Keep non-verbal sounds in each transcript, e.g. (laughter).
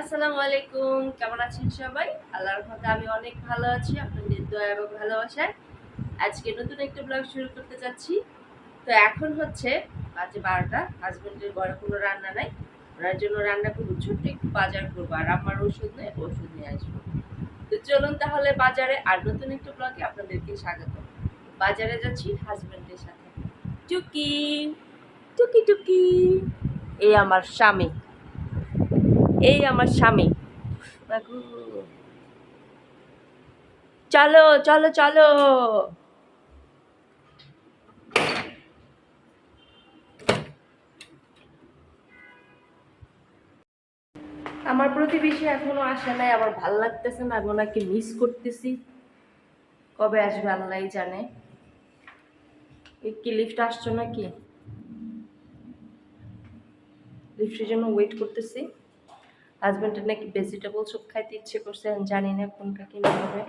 আসসালামু আলাইকুম, কেমন আছেন সবাই? আল্লাহর রহমতে আমি অনেক ভালো আছি, আপনাদের দয়া এবং ভালোবাসায়। আজকে নতুন একটা ব্লগ শুরু করতে যাচ্ছি। তো এখন হচ্ছে বাজে বারোটা হাজবেন্ডের বড় কোনো রান্না নাই। ওনার জন্য রান্না করব, ছোট্ট একটু বাজার করব, আর আমার ওষুধ নেই ওষুধ নিয়ে আসব। তো চলুন তাহলে বাজারে, আর নতুন একটা ব্লগে আপনাদেরকে স্বাগত। বাজারে যাচ্ছি হাজবেন্ডের সাথে। টুকি টুকি টুকি। এই আমার স্বামী। এই আমার স্বামী। চলো চলো চলো। আমার প্রতিবেশী এখনও আসে নাই আমার ভালো লাগতেছে না আমি ওনাকে মিস করতেছি। কবে আসবে আল্লাহ জানে। এই কি লিফট আসছো নাকি? লিফটের জন্য ওয়েট করতেছি। হাজব্যান্ডের নাকি ভেজিটেবল স্যুপ খাইতে ইচ্ছে করছে, আমি জানি না কোনটা কিনে হবে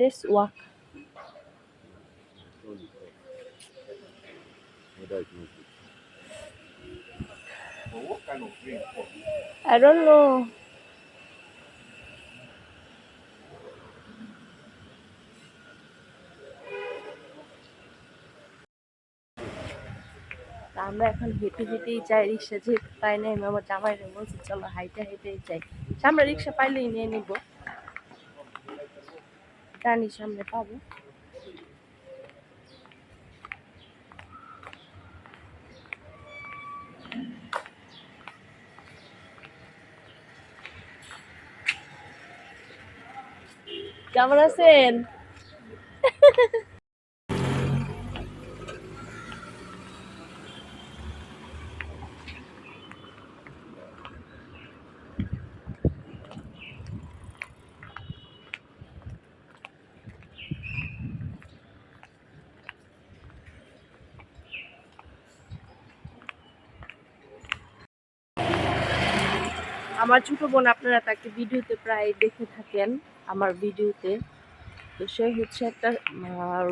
Let's walk. I don't know. আমরা এখন হেঁটে হেঁটেই যাই, রিক্সা যেহেতু পাই না আমি আমার জামাইরে বলছি, চলো হাইটে হেঁটেই যাই। সামনে রিক্সা পাইলেই নিয়ে নিব। জানি সামনে পাবো। কেমন আছেন? আমার ছোট বোন আপনারা তাকে ভিডিওতে প্রায় দেখে থাকেন আমার ভিডিওতে। তো সে হচ্ছে একটা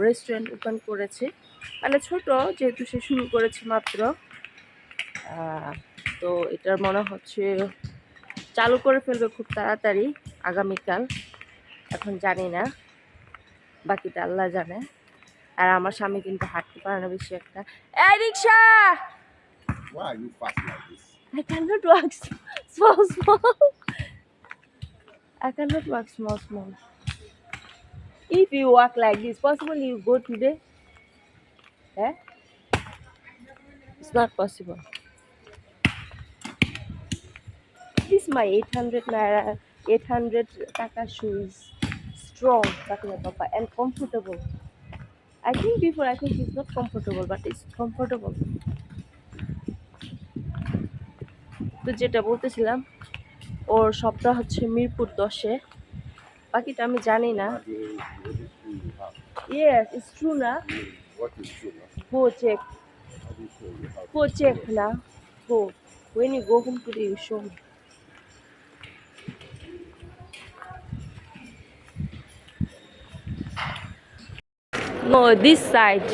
রেস্টুরেন্ট ওপেন করেছে। মানে ছোট যেহেতু সে শুরু করেছে মাত্র। তো এটার মনে হচ্ছে চালু করে ফেলবে খুব তাড়াতাড়ি আগামীকাল। এখন জানি না বাকিটা আল্লাহ জানে। আর আমার স্বামী কিন্তু হাঁটতে পারে না বেশি একটা। এই রিক্সা! Why are you fast like this? I cannot walk small, (laughs) small. I cannot walk small, small. If you walk like this, possible you go today? Eh? It's not possible. This is my 800 naira, 800 taka shoes. Strong, taka papa, and comfortable. I think before I think it's not comfortable, but it's comfortable. তো যেটা বলতেছিলাম, ওর সবটা হচ্ছে মিরপুর দশে। বাকিটা আমি জানি না। ইয়েস ইটস ট্রু না? গো চেক গো না go when you go home to show no this side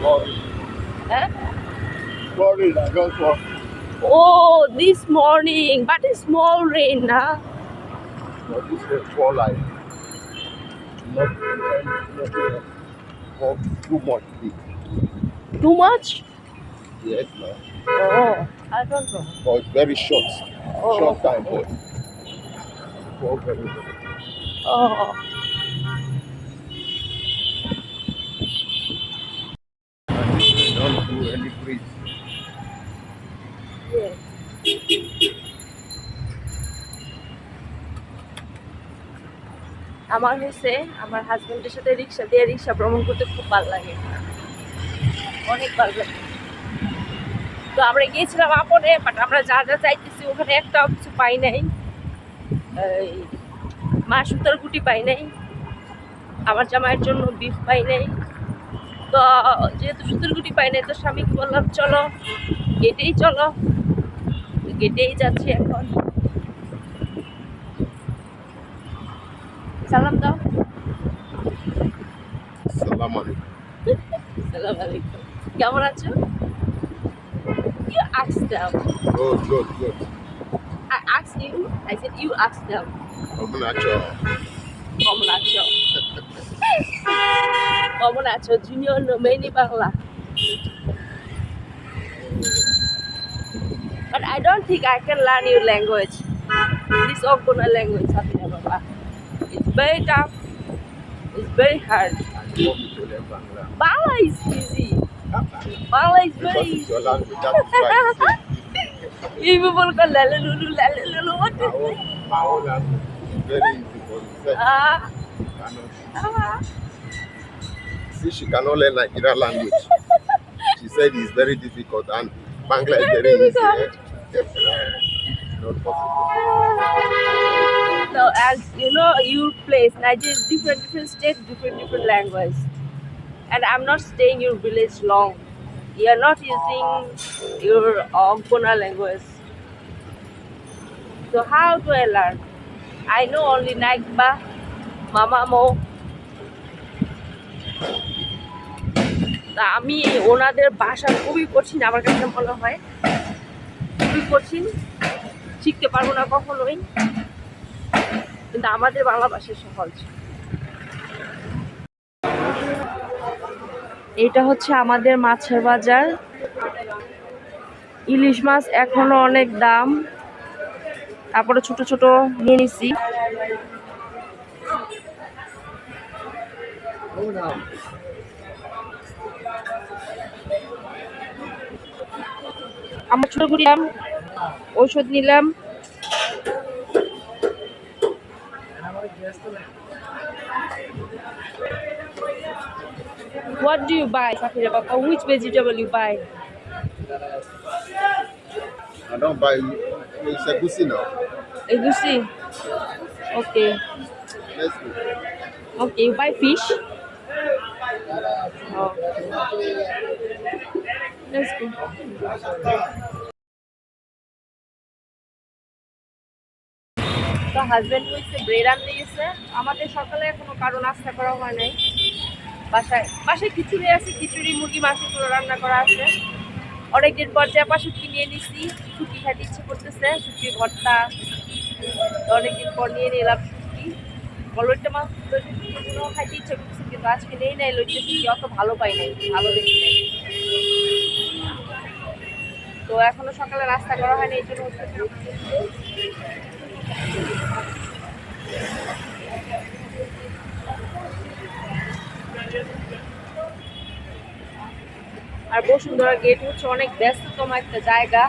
Sorry, eh? sorry, I just want. oh this morning but it's small rain na What is the fall like? Not, not, not not too much too much Yes, no. oh i don't know But it's very short. Oh, short time, but fall very very. oh আমার হয়েছে, আমার হাজবেন্ডের সাথে রিক্সা দিয়ে রিক্সা ভ্রমণ করতে খুব ভালো লাগে। অনেক ভালো লাগে। তো আমরা গিয়েছিলাম আপনে বাট আমরা যা যা চাইতেছি ওখানে একটাও কিছু পাই নাই। মা সুতার গুটি পাই নাই, আমার জামাইয়ের জন্য বিফ পাই নাই। তো যেহেতু সুতার গুটি পাই নাই, তো স্বামীকে বললাম, চলো, গেটেই চলো। গেটেই যাচ্ছি এখন। সালাম দাও Salam alaikum. সালাম আলাইকুম কেমন আছো You asked them. Good, good, good. I asked you. I said you asked them. Open natural. কেমন আছো কেমন আছো junior many Bangla But I don't think I can learn your language. This Ogona language, Safina Baba. It's very tough. It's very hard. Bala is easy. Bala is very easy. (laughs) You people call lalulu, lalulu. What is it? Bala is very easy for Ah. Ah. See, she cannot learn Nigeria language. she said it's very difficult and Bangla is very easy. Eh? Not possible. Ah. So as you know, your place, Nigeria is different, different state, different, different language. And I'm not staying your village long. You are not using your Ogona language. So how do I learn? I know only Nagba, Mama Mo. আমি ওনাদের ভাষা খুবই কঠিন আমার কাছে মনে হয় খুবই কঠিন শিখতে পারব না কখনোই কিন্তু আমাদের বাংলা ভাষা সহজ। এটা হচ্ছে আমাদের মাছের বাজার। ইলিশ মাছ এখনও অনেক দাম। তারপরে ছোট ছোট নিয়ে নিছি। আমরা ছোট ঘুরলাম ঔষধ নিলাম। What do you buy, Safira Papa? Which vegetable you buy? I don't buy it's a goosey now. Egusi. Okay. Let's go. Okay, you buy fish? Oh. Let's go. তো হাজবেন্ড হয়েছে ব্রেড আনতে গেছে আমাদের সকালে এখনও কারও নাস্তা করা হয় নাই বাসায়। বাসায় খিচুড়ি আছে, খিচুড়ি, মুরগি মাংস রান্না করা আছে। অনেকদিন পর চাপা শুটকি নিয়ে নিছি শুটকি খাইতে ইচ্ছে করতেছে শুটকি ভর্তা। অনেকদিন পর নিয়ে নিলাম শুটকি লইট্টা মাছ খাইতে ইচ্ছে করতেছে কিন্তু আজকে নেই নাই লইট্টা শুটকি অত ভালো পাই নাই, ভালো দেখি নাই। তো এখনও সকালে নাস্তা করা হয়নি, এই জন্য হচ্ছে আর বসুন্ধরা গেট হচ্ছে অনেক ব্যস্ততম একটা জায়গা।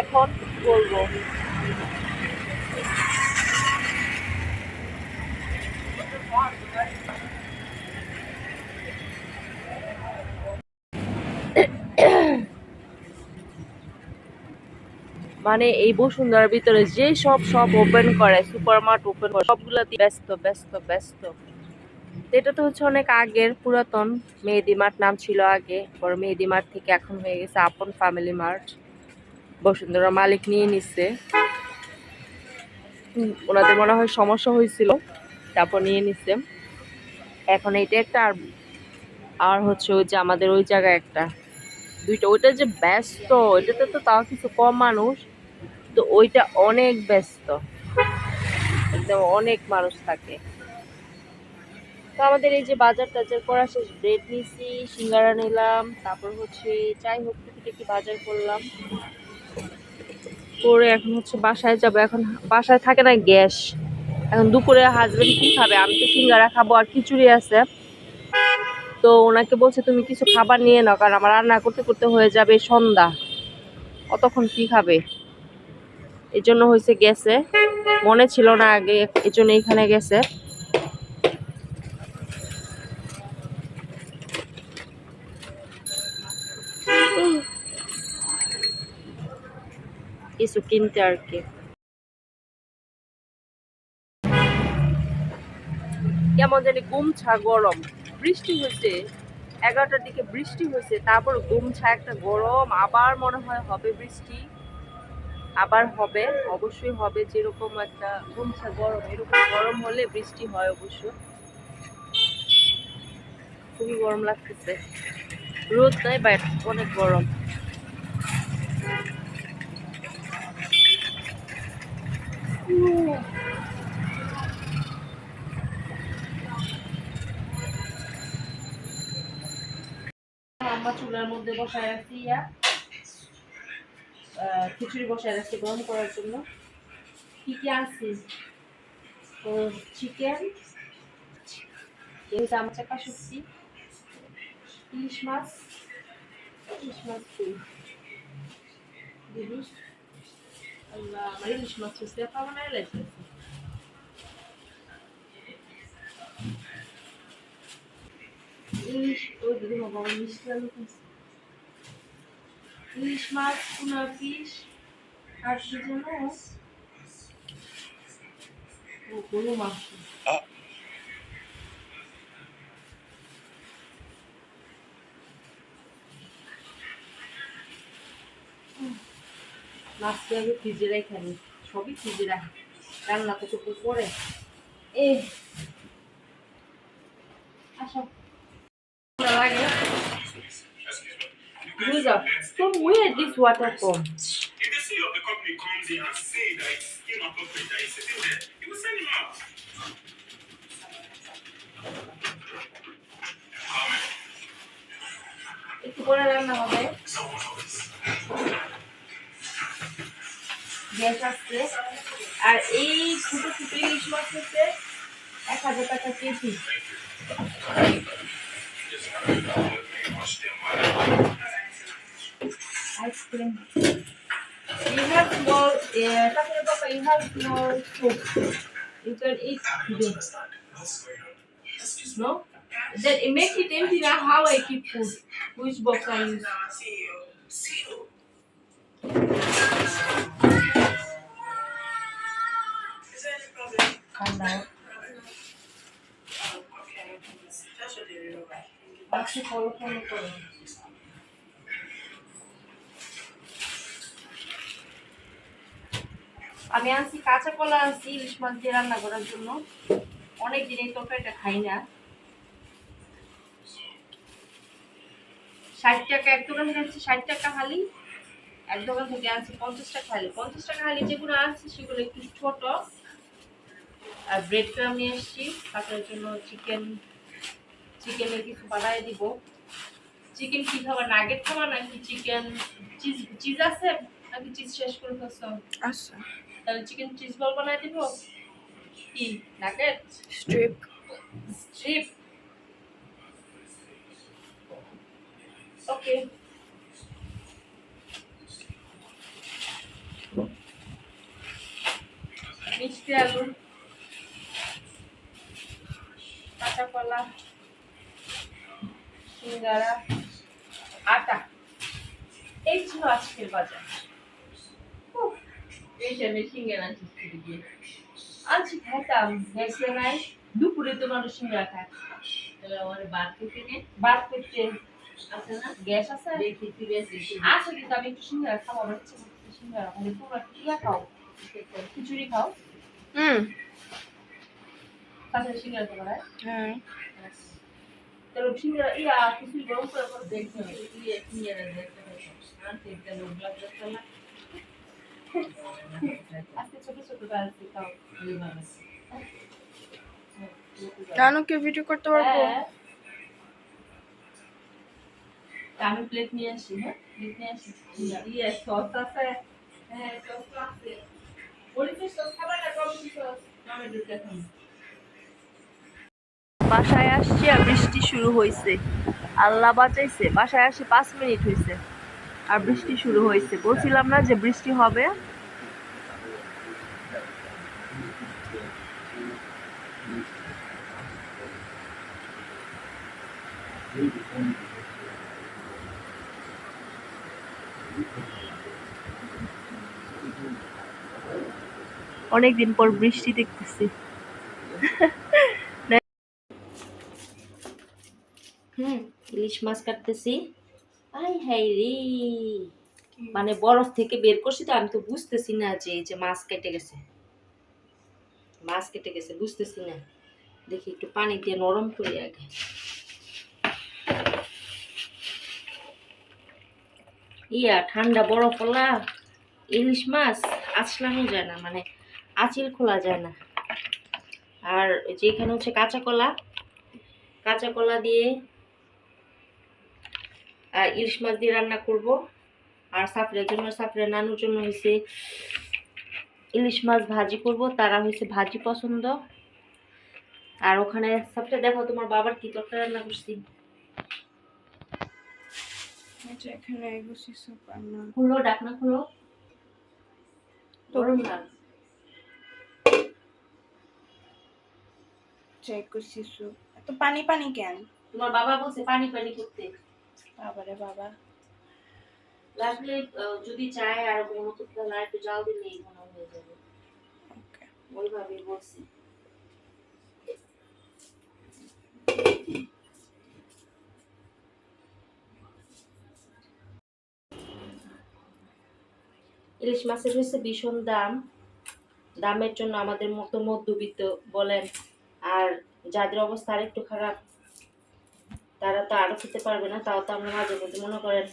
এখন বলব। মানে এই বসুন্ধরার ভিতরে যে সব সব ওপেন করে সুপার মার্ট ওপেন করে সবগুলোতে ব্যস্ত ব্যস্ত ব্যস্ত। এটা তো হচ্ছে অনেক আগের, পুরাতন মেহেদি মাঠ নাম ছিল আগে। পরে মেহেদি মাঠ থেকে এখন হয়ে গেছে আপন ফ্যামিলি মার্ট বসুন্ধরা মালিক নিয়ে নিচ্ছে ওনাদের মনে হয় সমস্যা হয়েছিল, তারপর নিয়ে নিচ্ছে এখন এইটা একটা, আর আর হচ্ছে ওই যে আমাদের ওই জায়গায় একটা। দুইটা, ওইটা যে ব্যস্ত ওইটাতে তো তাও কিছু কম মানুষ। তো ওইটা অনেক ব্যস্ত। একদম অনেক মানুষ থাকে। তো আমাদের এই যে বাজার টাজার করা শেষ ব্রেড নিছি, সিঙ্গারা নিলাম, তারপর হচ্ছে যাই হোক টুকিটাকি বাজার করলাম। করে এখন হচ্ছে বাসায় যাব। এখন বাসায় থাকে না গ্যাস। এখন দুপুরে হাজবেন্ড কি খাবে? আমি তো সিঙ্গারা খাব আর খিচুড়ি আছে। তো ওনাকে বলছে, তুমি কিছু খাবার নিয়ে নাও, কারণ আমার রান্না করতে করতে হয়ে যাবে সন্ধ্যা। কতক্ষণ কি খাবে? এই জন্য হয়েছে গেছে। মনে ছিল না আগে এই জন্য এখানে গেছে। কিছু কিনতে আর কি। কেমন জানি গুমছা গরম। বৃষ্টি হয়েছে এগারোটার দিকে বৃষ্টি হয়েছে তারপর গুমছা একটা গরম, আবার মনে হয় হবে বৃষ্টি, আবার হবে, অবশ্যই হবে যেরকম একটা গুমছা গরম, এরকম গরম হলে বৃষ্টি হয় অবশ্য। খুবই গরম লাগতেছে। রোদ নাই বাট অনেক গরম। আম্মা চুলার মধ্যে বসায় রাখছি, ইয়া। খিচুড়ি বসায় রাখছি গরম করার জন্য। কি কি আনছি? তো চিকেন এই চামচা কাশুচ্ছি ইলিশ মাছ ইলিশ মাছ দিদি আল্লাহ আমার ইলিশ মাছ হচ্ছে পাবো না ইলিশ ওই বাবা আলু ইলিশ মাছ টুনা ফিশ আর ও গরু মাংস মাছটা আগে ফ্রিজে রেখে আমি সবই ফ্রিজে রাখি রান্না তো টুকু করে এ. একটু পরে রান্না হবে গ্যাস আসছে আর এই ছোট ছোট ইলিশ মাছ হচ্ছে এক হাজার টাকা K G ice cream You have small, uh, talking about you have small soup. You can eat today. No? Then it make it empty now how I keep food. Which box I use? আমি আনছি কাঁচা কলা আনছি ইলিশ মাছ দিয়ে রান্না করার জন্য। অনেক দিন এই তরকারিটা খাই না। ষাট টাকা, এক দোকান থেকে আনছি ষাট টাকা হালি। এক দোকান থেকে আনছি পঞ্চাশ টাকা হালি। পঞ্চাশ টাকা হালি যেগুলো আনছি সেগুলো একটু ছোট। আর ব্রেড ক্রাম নিয়ে এসেছি তাদের জন্য চিকেন চিকেনের কিছু বানায় দিব। চিকেন কি খাবার নাগেট খাবার নাকি চিকেন চিজ চিজ আছে? নাকি চিজ শেষ করে ফেলছো? আচ্ছা তাহলে চিকেন চিজ বল বানায় দিব। কি? নাগেট স্ট্রিপ স্ট্রিপ ওকে মিষ্টি আলু। কাঁচা কলা সিঙ্গারা আটা। এই ছিল আজকের বাজার। উফ, এই টাইমে সিঙ্গারা আনছি স্কুলে গিয়ে। আনছি খাইতাম দেখলে নাই। দুপুরে তো মানুষ সিঙ্গারা খায়। বাদ করতে আছে না? গ্যাস আছে? আছে কিন্তু আমি একটু সিঙ্গারা খাব আমার ইচ্ছে সিঙ্গারা। মানে তোমরা খাও খিচুড়ি খাও। হুম। হ্যাঁ। তাহলে সিঙ্গারা ইয়া খিচুড়ি গরম করে করে দেখতে হবে। ইয়ে সিঙ্গারা দেখতে হবে? আনতে একটা লোক লাগবে না। আজকে ছোট ছোট গাছ খাও নানুকে ভিডিও করতে পারব? হ্যাঁ। আমি প্লেট নিয়ে আসি হ্যাঁ? প্লেট নিয়ে আসি। ইয়ে সস আছে। হ্যাঁ সস আছে। বলিস সস খাবার না টমেটো সস টমেটো বাসায় আসছি আর বৃষ্টি শুরু হয়েছে আল্লাহ বাঁচাইছে। বাসায় আসি পাঁচ মিনিট হয়েছে আর বৃষ্টি শুরু হয়েছে বলছিলাম না যে বৃষ্টি হবে? অনেকদিন পর বৃষ্টি দেখতেছি (laughs) হুম ইলিশ মাছ কাটতেছি। আই হাই রে। মানে বরফ থেকে বের করছি তো আমি তো বুঝতেছি না যে এই যে মাছ কেটে গেছে। মাছ কেটে গেছে বুঝতেছি না। দেখি একটু পানি দিয়ে নরম করি আগে। ইয়া ঠান্ডা বরফ পড়লা ইলিশ মাছ আছলানো যায় না মানে আঁচিল খোলা যায় না। আর যেখানে হচ্ছে কাঁচা কলা কাঁচা কলা দিয়ে ইলিশ মাছ দিয়ে রান্না করব। আর সাফরের জন্য সাফরের নানুর জন্য হয়েছে ইলিশ মাছ ভাজি করব। তারা হয়েছে ভাজি পছন্দ। আর ওখানে সাফরে দেখো তোমার বাবার কি তরকারি রান্না করছি। এখানে এগুছি সুপার না খুলো ডাকনা খুলো। গরম না চেক করছি এত পানি পানি কেন? তোমার বাবা বলছে পানি পানি করতে। বাবারে বাবা। লাগলে যদি চায় আর মতো তাহলে আর একটু জাল দিলেই মনে হয়ে যাবে। ওইভাবেই বলছি। ইলিশ মাছের হয়েছে ভীষণ দাম। দামের জন্য আমাদের মতো মধ্যবিত্ত বলেন আর যাদের অবস্থা আরেকটু খারাপ তারা তো আরও খেতে পারবে না, তাও তো আমরা মাঝে মধ্যে মনে করেন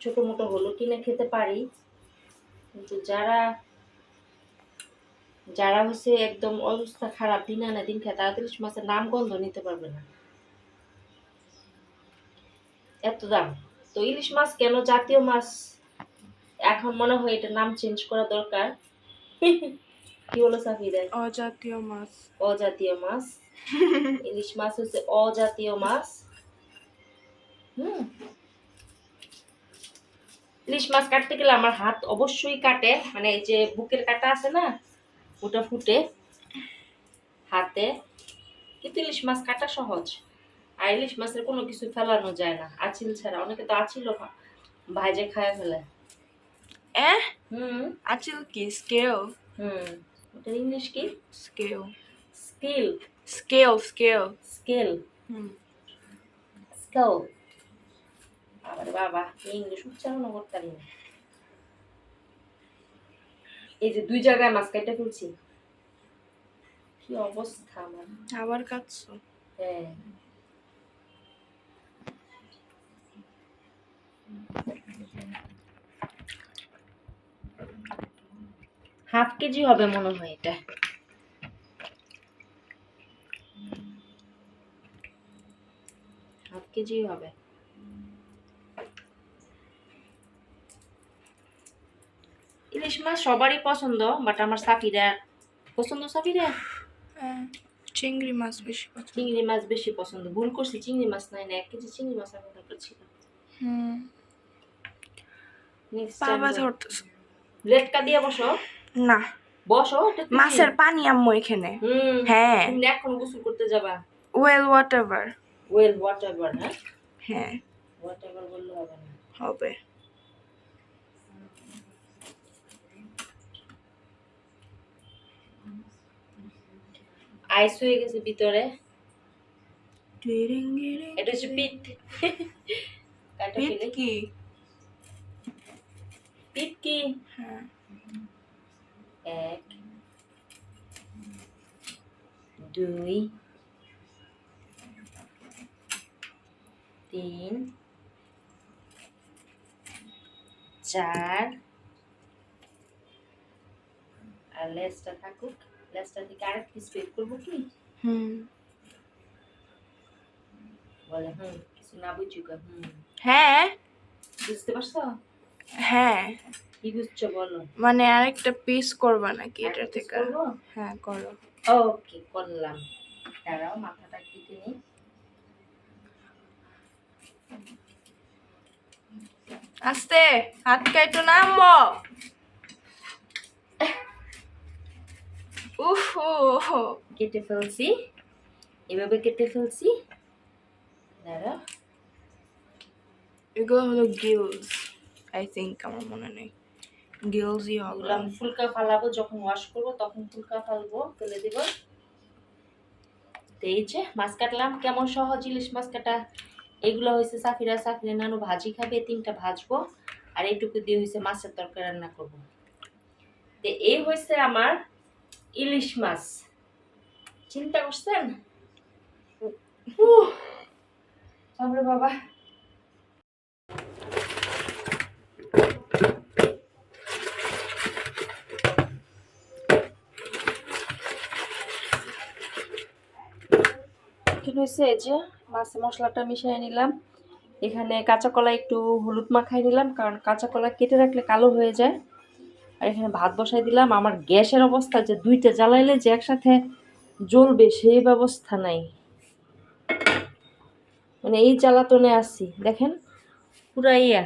ছোটো মোটো হলো কিনে খেতে পারি। কিন্তু যারা যারা হচ্ছে একদম অবস্থা খারাপ, দিন আনা দিন খায় তারা তো ইলিশ মাছের নাম গন্ধ নিতে পারবে না। এত দাম। তো ইলিশ মাছ কেন জাতীয় মাছ? এখন মনে হয় এটা নাম চেঞ্জ করা দরকার। (laughs) কি বলো সাফিদা অজাতীয় মাছ। অজাতীয় মাছ। (laughs) ইলিশ মাছ হচ্ছে অজাতীয় মাছ। হুম। ইলিশ মাছ কাটতে গেলে আমার হাত অবশ্যই কাটে। মানে এই যে বুকের কাটা আছে না ওটা ফুটে হাতে। কিন্তু ইলিশ মাছ কাটা সহজ। আর ইলিশ মাছের কোনো কিছু ফেলানো যায় না। আচিল ছাড়া। অনেকে তো ভা- ভাইজে খায় ফেলে। এ হুম। আচিল কি? স্কেল হুম। ওটার ইংলিশ কি? Scale skill scale scale scale scale আবার বাবা ইংলিশ উচ্চারণ করতে পারি না। এই যে দুই জায়গায় মাছ কাইটা ফেলছি। কি অবস্থা আমার। আবার কাটছো? হ্যাঁ। হাফ কেজি হবে মনে হয় এটা। হাফ কেজি হবে। ইলিশ মাছ সবারই পছন্দ বাট আমার সাফিরা পছন্দ সাফিরা হ্যাঁ, চিংড়ি মাছ বেশি পছন্দ। চিংড়ি মাছ বেশি পছন্দ। ভুল করছি চিংড়ি মাছ নাই না এক কেজি চিংড়ি মাছ আমার দরকার ছিল হুম। নেক্সট বাবা ধরতেছে লেটকা দিয়ে বসো। না। বসো মাছের পানি আম্মু এখানে। হ্যাঁ। তুমি এখন গোসল করতে যাবা। Well whatever well whatever হ্যাঁ? হ্যাঁ। হোয়াট এভার বললে হবে না। হবে। আইস হয়ে গেছে ভিতরে। এটা হচ্ছে পিঠ। কাটা পিট কি? পিঠ কি? হ্যাঁ। এক দুই তিন চার আর লেসটা থাকুক লেসটা থেকে আরেক পিস বের করব কি? হুম। বলে হুম কিছু না বুঝি গো, হুম। হ্যাঁ। বুঝতে পারছ? হ্যাঁ। কি বুঝছ বলো। মানে আরেকটা পিস করবা নাকি এটা থেকে? হ্যাঁ করো। ওকে করলাম। দাঁড়াও মাথাটা কেটে নিই। আস্তে হাত কাইটো না আম্মু। উফ। কেটে ফেলছি। এভাবে কেটে ফেলছি। দাঁড়াও। এগুলো হলো গিলস আই থিঙ্ক আমার মনে নেই। গিলসই হবে আমি ফুলকা ফালাবো যখন ওয়াশ করব, তখন ফুলকা ফালবো ফেলে দিব। তো মাছ কাটলাম। কেমন সহজ ইলিশ মাছ কাটা? এগুলো হয়েছে সাফিরা সাফিরা নানু ভাজি খাবে, তিনটা ভাজবো। আর এইটুকু দিয়ে হয়েছে মাছের তরকারি রান্না করব। তো এই হয়েছে আমার ইলিশ মাছ। চিন্তা করছেন? বাবা এখানে হয়েছে, এই যে মাছের মশলাটা মিশিয়ে নিলাম। এখানে কাঁচা কলা একটু হলুদ মাখাই নিলাম, কারণ কাঁচা কলা কেটে রাখলে কালো হয়ে যায়। আর এখানে ভাত বসাই দিলাম। আমার গ্যাসের অবস্থা যে দুইটা জ্বালাইলে যে একসাথে জ্বলবে সেই ব্যবস্থা নাই। মানে এই জ্বালাতনে আছি, দেখেন? পুরা ইয়া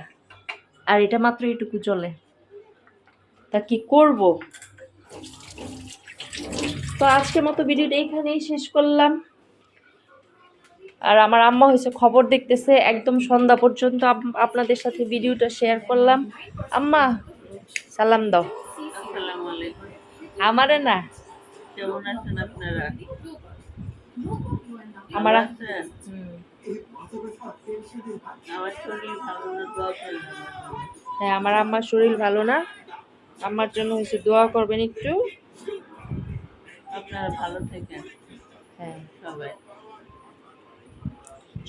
আর এটা মাত্র এইটুকু জ্বলে। তা কি করব? তো আজকের মতো ভিডিওটা এইখানেই শেষ করলাম। আর আমার আম্মা হয়েছে খবর দেখতেছে একদম সন্ধ্যা পর্যন্ত আপ- আপনাদের সাথে ভিডিওটা শেয়ার করলাম। আম্মা সালাম দাও। আমারে না। কেমন আছেন আপনারা? আমার হ্যাঁ আমার আম্মার শরীর ভালো না। আমার জন্য হয়েছে দোয়া করবেন একটু। আপনারা ভালো থাকেন। হ্যাঁ।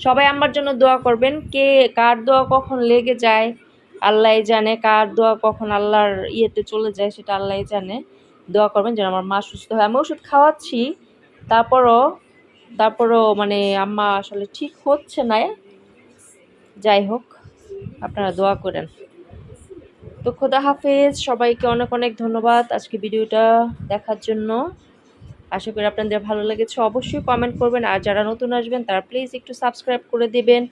সবাই আমার জন্য দোয়া করবেন। কে, কার দোয়া কখন লেগে যায়, আল্লাহ জানে। কার দোয়া কখন আল্লাহর ইয়েতে চলে যায়, সেটা আল্লাহ জানে। দোয়া করবেন যেন আমার মা সুস্থ হয়। আমি ওষুধ খাওয়াচ্ছি, তারপরও তারপরও মানে আম্মা আসলে ঠিক হচ্ছে না। যাই হোক, আপনারা দোয়া করেন। তো খোদা হাফেজ। সবাইকে অনেক অনেক ধন্যবাদ আজকে ভিডিওটা দেখার জন্য। আশা করি আপনাদের ভালো লেগেছে। অবশ্যই কমেন্ট করবেন আর যারা নতুন আসবেন, তারা প্লিজ একটু সাবস্ক্রাইব করে দেবেন।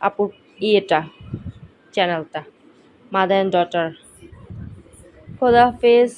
আপুর ইয়েটা চ্যানেলটা মাদার অ্যান্ড ডটার খোদা হাফেজ।